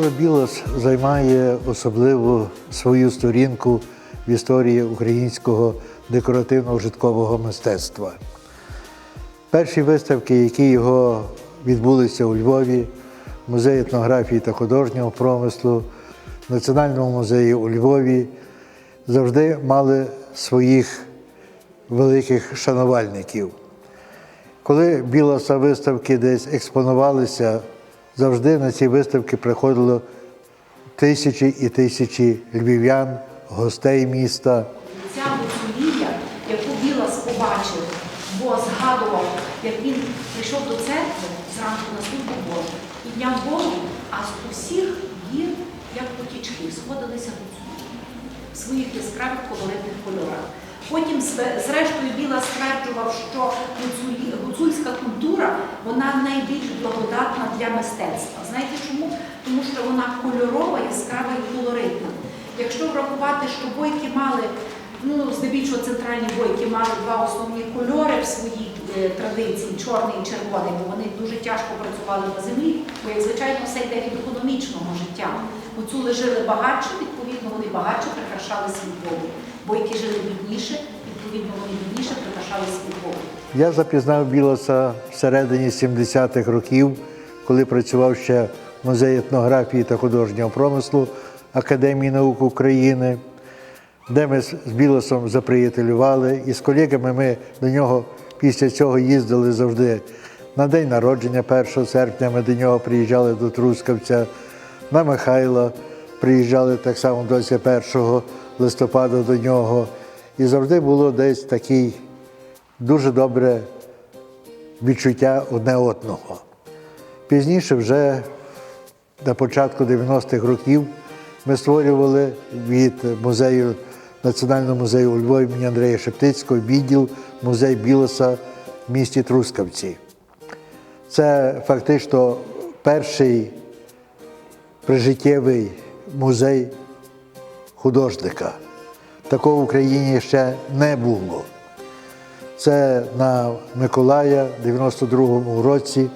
Михайло Білос займає особливу свою сторінку в історії українського декоративно-житкового мистецтва. Перші виставки, які його відбулися у Львові, музеї етнографії та художнього промислу, Національному музеї у Львові, завжди мали своїх великих шанувальників. Коли білоса виставки десь експонувалися, завжди на ці виставки приходило тисячі і тисячі львів'ян, гостей міста. Ця гуцулія, яку Білас побачив, бо згадував, як він прийшов до церкви зранку на службу Божу, підняв голову, а з усіх гір, як потічки, сходилися гуцулі в своїх яскравих колоритних кольорах. Потім, зрештою, Біла стверджував, що гуцульська культура вона найбільш благодатна для мистецтва. Знаєте чому? Тому що вона кольорова, яскрава і колоритна. Якщо врахувати, що бойки мали, ну здебільшого центральні бойки мали два основні кольори в своїй е, традиції чорний і червоний, бо вони дуже тяжко працювали на землі, бо як звичайно все йде від економічного життя. Гуцули жили багатше, відповідно, вони багатше прикрашали свій побут. Бойки жили бідніше, відповідно, вони бідніше прикрашали свій побут. Я запізнав Білоса всередині 70-х років, коли працював ще в музеї етнографії та художнього промислу Академії наук України, де ми з Білосом заприятелювали. І з колегами ми до нього після цього їздили завжди. На день народження 1 серпня ми до нього приїжджали до Трускавця, на Михайла приїжджали так само 21 листопада до нього. І завжди було десь такий дуже добре відчуття одне одного. Пізніше, вже на початку 90-х років, ми створювали від музею Національного музею у Львові імені Андрія Шептицького відділ музей Білоса в місті Трускавці. Це фактично перший прижиттєвий музей художника. Такого в Україні ще не було. Це на Миколая в 92-му році.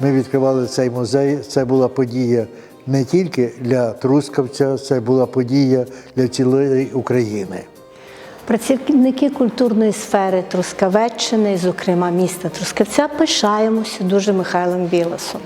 Ми відкривали цей музей. Це була подія не тільки для Трускавця, це була подія для цілої України. Працівники культурної сфери Трускавеччини, зокрема міста Трускавця, пишаємося дуже Михайлом Білосом.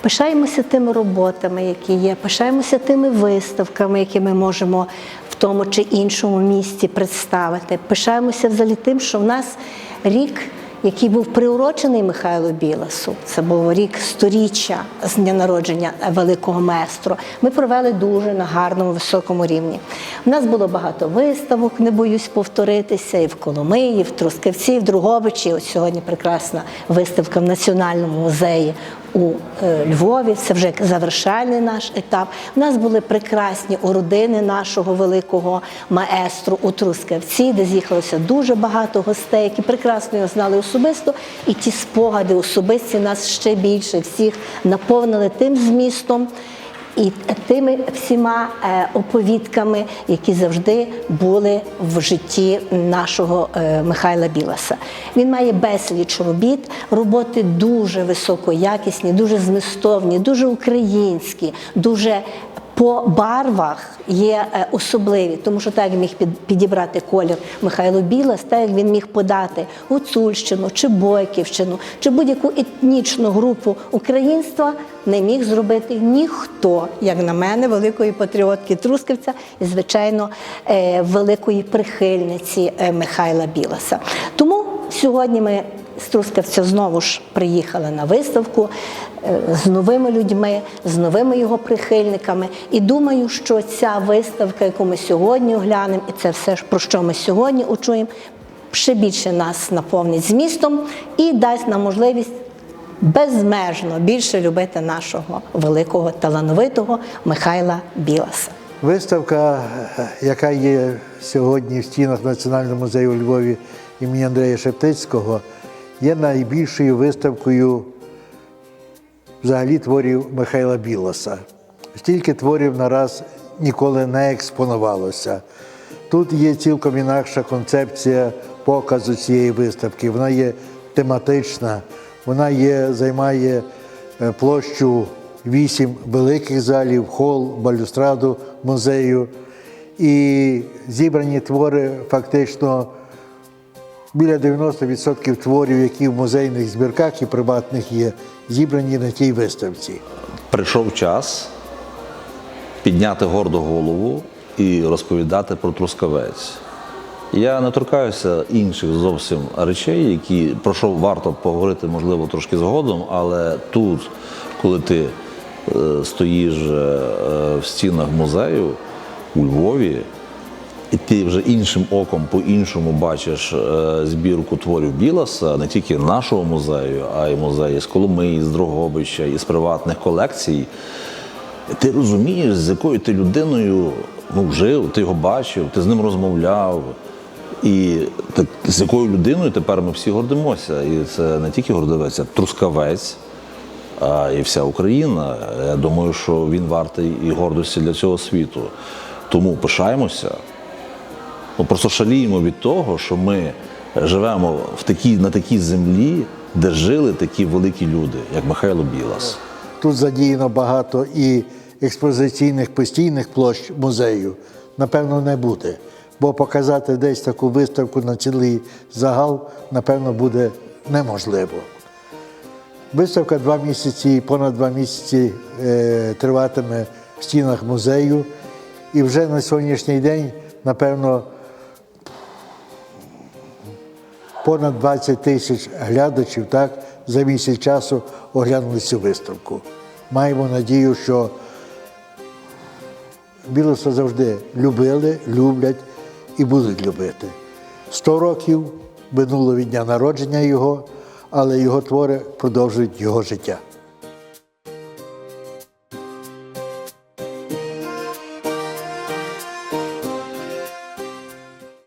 Пишаємося тими роботами, які є, пишаємося тими виставками, які ми можемо в тому чи іншому місті представити. Пишаємося взагалі тим, що в нас рік який був приурочений Михайлу Біласу. Це був рік сторіччя з дня народження великого майстру. Ми провели дуже на гарному високому рівні. У нас було багато виставок, не боюсь повторитися, і в Коломиї, і в Трускавці, і в Другобичі. Ось сьогодні прекрасна виставка в Національному музеї у е, Львові. Це вже завершальний наш етап. У нас були прекрасні родини нашого великого маестру у Трускавці, де з'їхалося дуже багато гостей, які прекрасно його знали особисто. І ті спогади особисті нас ще більше всіх наповнили тим змістом. І тими всіма е, оповідками, які завжди були в житті нашого е, Михайла Біласа. Він має безліч робіт, роботи дуже високоякісні, дуже змістовні, дуже українські, дуже по барвах є е, особливі, тому що так як міг під- підібрати колір Михайло Білас, так як він міг подати Гуцульщину чи Бойківщину, чи будь-яку етнічну групу українства, не міг зробити ніхто, як на мене, великої патріотки Трускавця і, звичайно, е, великої прихильниці е, Михайла Біласа. Тому сьогодні ми з Трускавця знову ж приїхали на виставку е, з новими людьми, з новими його прихильниками. І думаю, що ця виставка, яку ми сьогодні оглянемо, і це все, про що ми сьогодні учуємо, ще більше нас наповнить змістом і дасть нам можливість безмежно більше любити нашого великого талановитого Михайла Біласа. Виставка, е, яка є сьогодні в стінах Національного музею у Львові імені Андрія Шептицького, є найбільшою виставкою взагалі творів Михайла Білоса. Стільки творів нараз ніколи не експонувалося. Тут є цілком інакша концепція показу цієї виставки. Вона є тематична, вона є, займає е, площу вісім великих залів, хол, балюстраду музею. І зібрані твори фактично біля 90% творів, які в музейних збірках і приватних є, зібрані на тій виставці. Прийшов час підняти гордо голову і розповідати про трускавець. Я не торкаюся інших зовсім речей, які про що варто поговорити, можливо, трошки згодом, але тут, коли ти е, стоїш е, в стінах музею у Львові, і ти вже іншим оком по-іншому бачиш е, збірку творів Біласа, не тільки нашого музею, а й музеї з Коломиї, з Дрогобича, і з приватних колекцій. Ти розумієш, з якою ти людиною ну, жив, ти його бачив, ти з ним розмовляв. І так, з якою людиною тепер ми всі гордимося. І це не тільки гордовець, а трускавець, а і вся Україна. Я думаю, що він вартий і гордості для цього світу. Тому пишаємося. Ми просто шаліємо від того, що ми живемо в такій, на такій землі, де жили такі великі люди, як Михайло Білас. Тут задіяно багато і експозиційних постійних площ музею, напевно, не буде. Бо показати десь таку виставку на цілий загал, напевно, буде неможливо. Виставка два місяці, понад два місяці е, триватиме в стінах музею. І вже на сьогоднішній день, напевно, понад 20 тисяч глядачів так, за місяць часу оглянули цю виставку. Маємо надію, що Білоса завжди любили, люблять і будуть любити. Сто років минуло від дня народження його, але його твори продовжують його життя.